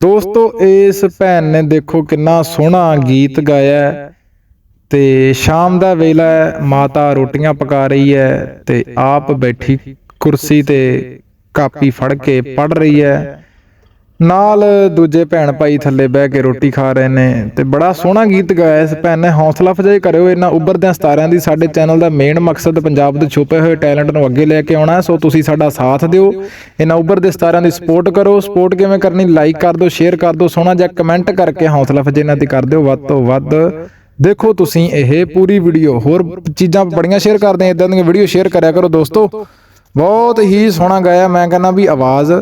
ਦੋਸਤੋ, ਇਸ ਭੈਣ ਨੇ ਦੇਖੋ ਕਿੰਨਾ ਸੋਹਣਾ ਗੀਤ ਗਾਇਆ ਤੇ ਸ਼ਾਮ ਦਾ ਵੇਲਾ ਹੈ, ਮਾਤਾ ਰੋਟੀਆਂ ਪਕਾ ਰਹੀ ਹੈ ਤੇ ਆਪ ਬੈਠੀ ਕੁਰਸੀ ਤੇ ਕਾਪੀ ਫੜ ਕੇ ਪੜ ਰਹੀ ਹੈ। ਨਾਲ ਦੂਜੇ ਭੈਣ ਭਾਈ ਥੱਲੇ ਬਹਿ ਕੇ ਰੋਟੀ ਖਾ ਰਹੇ ਨੇ ਤੇ ਬੜਾ ਸੋਹਣਾ ਗੀਤ ਗਾਇਆ ਇਸ ਭੈਣ ਨੇ। ਹੌਸਲਾ ਅਫਜ਼ਾਈ ਕਰਿਓ ਇਹਨਾਂ ਉੱਭਰਦਿਆਂ ਸਤਾਰਿਆਂ ਦੀ ਸਾਡੇ ਚੈਨਲ ਦਾ ਮੇਨ ਮਕਸਦ ਪੰਜਾਬ ਦੇ ਛੁਪੇ ਹੋਏ ਟੈਲੈਂਟ ਨੂੰ ਅੱਗੇ ਲੈ ਕੇ ਆਉਣਾ ਹੈ, ਸੋ ਤੁਸੀਂ ਸਾਡਾ ਸਾਥ ਦਿਓ। ਇਹਨਾਂ ਉੱਭਰਦੇ ਸਤਾਰਿਆਂ ਦੀ ਸਪੋਰਟ ਕਰੋ। ਸਪੋਰਟ ਕਿਵੇਂ ਕਰਨੀ? ਲਾਈਕ ਕਰ ਦਿਓ ਸ਼ੇਅਰ ਕਰ ਦਿਓ ਸੋਹਣਾ ਜਿਹਾ ਕਮੈਂਟ ਕਰਕੇ ਹੌਸਲਾ ਅਫਜ਼ਾਈ ਇਹਨਾਂ ਦੀ ਕਰ ਦਿਓ। ਵੱਧ ਤੋਂ ਵੱਧ ਦੇਖੋ ਤੁਸੀਂ ਇਹ ਪੂਰੀ ਵੀਡੀਓ। ਹੋਰ ਚੀਜ਼ਾਂ ਬੜੀਆਂ ਸ਼ੇਅਰ ਕਰਦੇ ਆ ਇਦਾਂ ਦੀਆਂ ਵੀਡੀਓ ਸ਼ੇਅਰ ਕਰਿਆ ਕਰੋ ਦੋਸਤੋ। ਬਹੁਤ ਹੀ ਸੋਹਣਾ ਗਾਇਆ। ਮੈਂ ਕਹਿੰਦਾ ਵੀ ਆਵਾਜ਼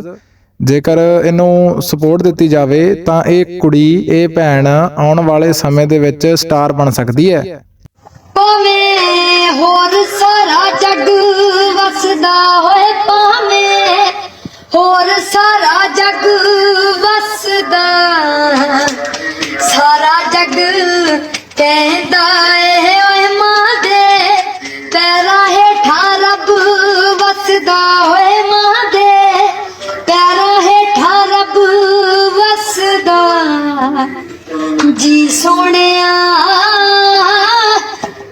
ਜੇਕਰ ਇਹਨੂੰ ਸਪੋਰਟ ਦਿੱਤੀ ਜਾਵੇ, ਤਾਂ ਇਹ ਕੁੜੀ, ਇਹ ਭੈਣ ਆਉਣ ਵਾਲੇ ਸਮੇਂ ਦੇ ਵਿੱਚ ਸਟਾਰ ਬਣ ਸਕਦੀ ਹੈ। ਭਾਵੇਂ ਹੋਰ ਸਾਰਾ ਜੱਗ ਵਸਦਾ ਹੋਏ, ਭਾਵੇਂ ਹੋਰ ਸਾਰਾ ਜੱਗ ਵਸਦਾ। ਸਾਰਾ ਜੱਗ ਕਹਿੰਦਾ ਏ ਓਏ ਮਾਂ ਦੇ ਪੈਰਾਂ ਹੇਠਾਂ ਰੱਬ ਵਸਦਾ ਹੋਏ। ਸੋਹਣਿਆ,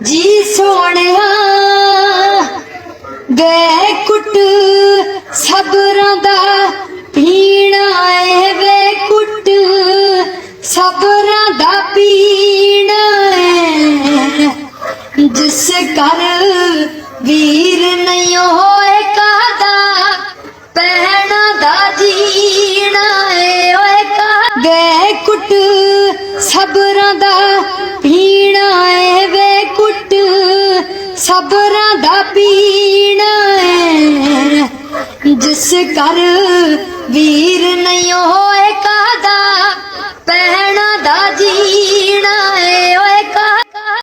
ਜੀ ਸੋਹਣਿਆ। ਵੇ ਕੁੱਟ ਸਬਰਾਂ ਦਾ ਪੀਣਾ ਏ ਵੇ ਕੁੱਟ ਸਬਰਾਂ ਦਾ ਪੀਣਾ ਏ ਜਿਸ ਕਰ ਵੀਰ ਨਹੀਂ ਹੋਏ ਕਾਦਾ ਪਹਿਣਾ ਦਾ ਜੀਣਾ ਏ ਓਏ ਕਾ ਵੇ ਕੁੱਟ ਸਬਰਾਂ ਦਾ ਪੀਣਾ ਏ ਵੇ ਕੁੱਟ। ਸਬਰਾਂ ਦਾ ਪੀਣਾ ਏ ਜਿਸ ਕਰ ਵੀਰ ਨਹੀਂ ਹੋਏ ਕਾਦਾ ਪਹਿਣਾ